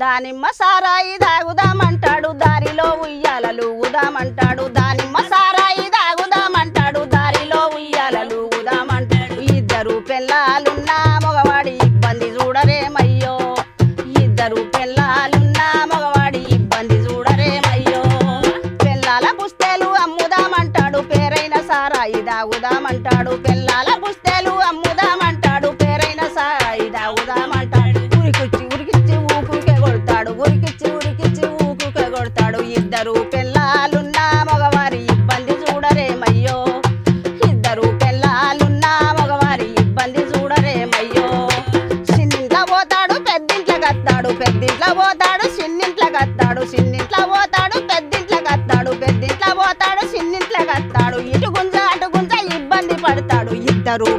దానిమ్మ సారాయి తాగుదామంటాడు దారిలో ఉయ్యాలలు ఊదామంటాడు. దానిమ్మ సారాయి తాగుదామంటాడు దారిలో ఉయ్యాలలు ఉదామంటాడు ఇద్దరు పిల్లలున్నా మగవాడి ఇబ్బంది చూడరేమయ్యో. ఇద్దరు పిల్లలున్నా మగవాడి ఇబ్బంది చూడరేమయ్యో. పిల్లల పుస్తేలు అమ్ముదామంటాడు పేరైన సారాయి తాగుదామంటాడు పిల్లల పుస్తేలు అమ్ముదామంటాడు పేరైన సారాయి తాగుదామంటాడు ఇద్దరు పిల్లలున్న మగవారి ఇబ్బంది చూడరేమయ్యో. ఇద్దరు పిల్లలున్న మగవారి ఇబ్బంది చూడరేమయ్యో. చిన్నింట్ల పోతాడు పెద్దింట్ల కత్తాడు పెద్దింట్ల పోతాడు చిన్నింట్ల కత్తాడు చిన్నింట్ల పోతాడు పెద్దింట్ల కత్తాడు పెద్దింట్ల పోతాడు చిన్నింట్ల కత్తాడు. ఇటు గుంజ అటు గుంజ ఇబ్బంది పడతాడు. ఇద్దరు